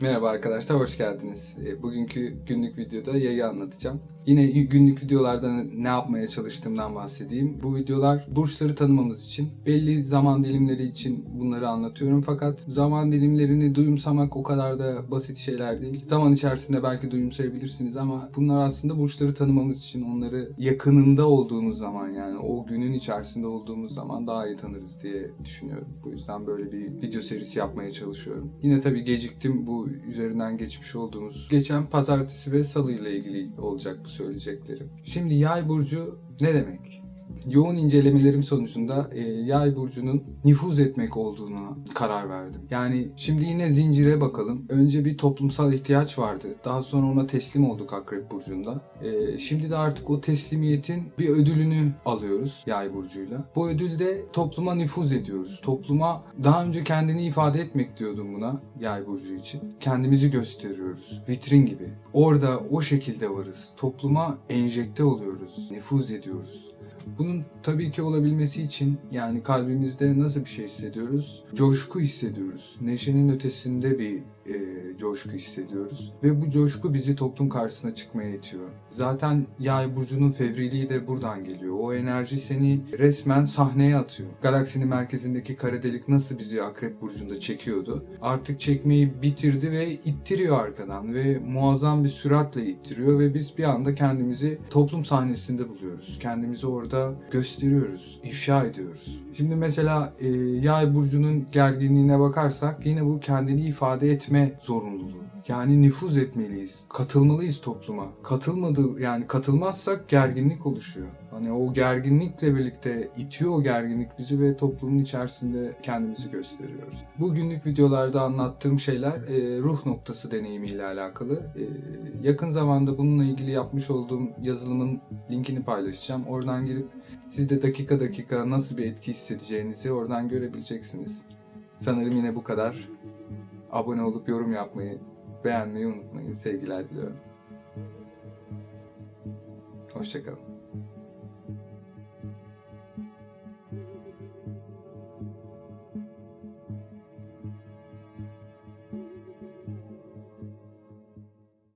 Merhaba arkadaşlar, hoş geldiniz. E, Bugünkü günlük videoda yayı anlatacağım. Yine günlük videolarda ne yapmaya çalıştığımdan bahsedeyim. Bu videolar burçları tanımamız için, belli zaman dilimleri için bunları anlatıyorum. Fakat zaman dilimlerini duyumsamak o kadar da basit şeyler değil. Zaman içerisinde belki duyumsayabilirsiniz ama bunlar aslında burçları tanımamız için, onları yakınında olduğumuz zaman yani o günün içerisinde olduğumuz zaman daha iyi tanırız diye düşünüyorum. Bu yüzden böyle bir video serisi yapmaya çalışıyorum. Yine tabii geciktim bu üzerinden geçmiş olduğumuz geçen pazartesi ve salı ile ilgili olacak bu söyleyeceklerim. Şimdi yay burcu ne demek? Yoğun incelemelerim sonucunda e, yay burcunun nüfuz etmek olduğunu karar verdim. Yani şimdi yine zincire bakalım. Önce bir toplumsal ihtiyaç vardı. Daha sonra ona teslim olduk Akrep burcunda. E, şimdi de artık o teslimiyetin bir ödülünü alıyoruz yay burcuyla. Bu ödülde topluma nüfuz ediyoruz. Topluma daha önce kendini ifade etmek diyordum buna yay burcu için. Kendimizi gösteriyoruz. Vitrin gibi. Orada o şekilde varız. Topluma enjekte oluyoruz. Nüfuz ediyoruz. Bunun tabii ki olabilmesi için yani kalbimizde nasıl bir şey hissediyoruz? Coşku hissediyoruz. Neşenin ötesinde bir e, coşku hissediyoruz. Ve bu coşku bizi toplum karşısına çıkmaya itiyor. Zaten yay burcunun fevriliği de buradan geliyor. O enerji seni resmen sahneye atıyor. Galaksinin merkezindeki kara delik nasıl bizi akrep burcunda çekiyordu? Artık çekmeyi bitirdi ve ittiriyor arkadan ve muazzam bir süratle ittiriyor ve biz bir anda kendimizi toplum sahnesinde buluyoruz. Kendimizi orada gösteriyoruz, ifşa ediyoruz. Şimdi mesela e, yay burcunun gerginliğine bakarsak yine bu kendini ifade etme zorunluluğu. Yani nüfuz etmeliyiz, katılmalıyız topluma. Katılmadı yani katılmazsak gerginlik oluşuyor. Hani o gerginlikle birlikte itiyor o gerginlik bizi ve toplumun içerisinde kendimizi gösteriyoruz. Bu günlük videolarda anlattığım şeyler e, ruh noktası deneyimiyle alakalı. E, yakın zamanda bununla ilgili yapmış olduğum yazılımın linkini paylaşacağım. Oradan girip siz de dakika dakika nasıl bir etki hissedeceğinizi oradan görebileceksiniz. Sanırım yine bu kadar. Abone olup yorum yapmayı, beğenmeyi unutmayın. Sevgiler diliyorum. Hoşçakalın.